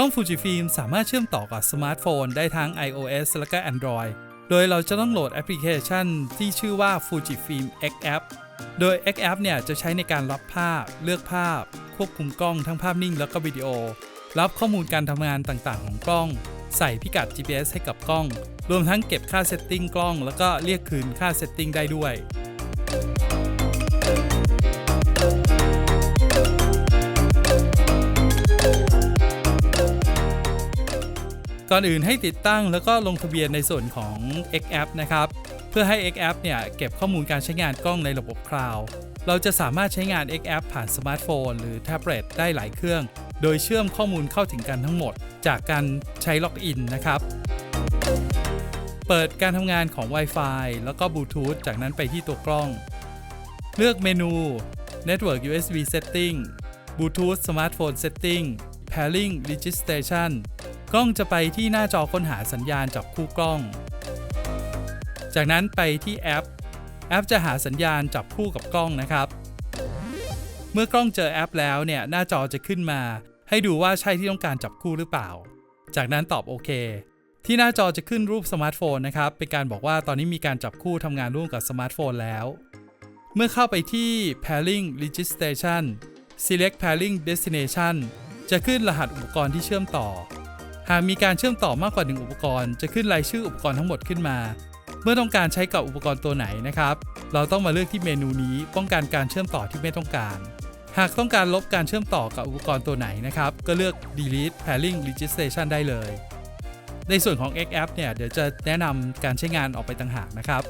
กล้อง Fujifilm สามารถเชื่อมต่อกับสมาร์ทโฟนได้ทั้ง iOS และก็ Android โดยเราจะต้องโหลดแอปพลิเคชันที่ชื่อว่า Fujifilm X App โดย X App เนี่ยจะใช้ในการรับภาพ เลือกภาพ ควบคุมกล้องทั้งภาพนิ่งแล้วก็วิดีโอ รับข้อมูลการทำงานต่างๆ ของกล้อง ใส่พิกัด GPS ให้กับกล้อง รวมทั้งเก็บค่าเซตติ้งกล้อง แล้วก็เรียกคืนค่าเซตติ้งได้ด้วย ก่อนอื่นให้ติดตั้งแล้วก็ลงทะเบียนในส่วนของ X App นะครับ เพื่อให้ X App เนี่ยเก็บข้อมูลการใช้งานกล้องในระบบคลาวด์เราจะสามารถใช้งาน X App ผ่านสมาร์ทโฟนหรือแท็บเล็ตได้หลายเครื่อง โดยเชื่อมข้อมูลเข้าถึงกันทั้งหมด จากการใช้ล็อกอินนะครับ เปิดการทำงานของ Wi-Fi แล้วก็บลูทูธจากนั้นไปที่ตัวกล้อง เลือกเมนู Network USB Setting Bluetooth Smartphone Setting Pairing Registration กล้องจะไปที่หน้าจอค้นหาสัญญาณจากคู่กล้อง จากนั้นไปที่แอป แอปจะหาสัญญาณจับคู่กับกล้องนะครับ เมื่อกล้องเจอแอปแล้วเนี่ยหน้าจอจะขึ้นมา ให้ดูว่าใช่ที่ต้องการจับคู่หรือเปล่า จากนั้นตอบโอเค ที่หน้าจอจะขึ้นรูปสมาร์ทโฟนนะครับ เป็นการบอกว่าตอนนี้มีการจับคู่ทำงานร่วมกับสมาร์ทโฟนแล้ว เมื่อเข้าไปที่ pairing registration select pairing destination จะขึ้นรหัสอุปกรณ์ที่เชื่อมต่อ หากมีการเชื่อมต่อมากกว่า 1 อุปกรณ์จะขึ้นรายชื่ออุปกรณ์ทั้งหมดขึ้นมา เมื่อต้องการใช้กับอุปกรณ์ตัวไหนนะครับ เราต้องมาเลือกที่เมนูนี้ป้องกันการเชื่อมต่อที่ไม่ต้องการ หากต้องการลบการเชื่อมต่อกับอุปกรณ์ตัวไหนนะครับ ก็เลือก delete pairing registration ได้เลย ในส่วนของ X App เนี่ยเดี๋ยวจะแนะนำการใช้งานออกไปต่างหากนะครับ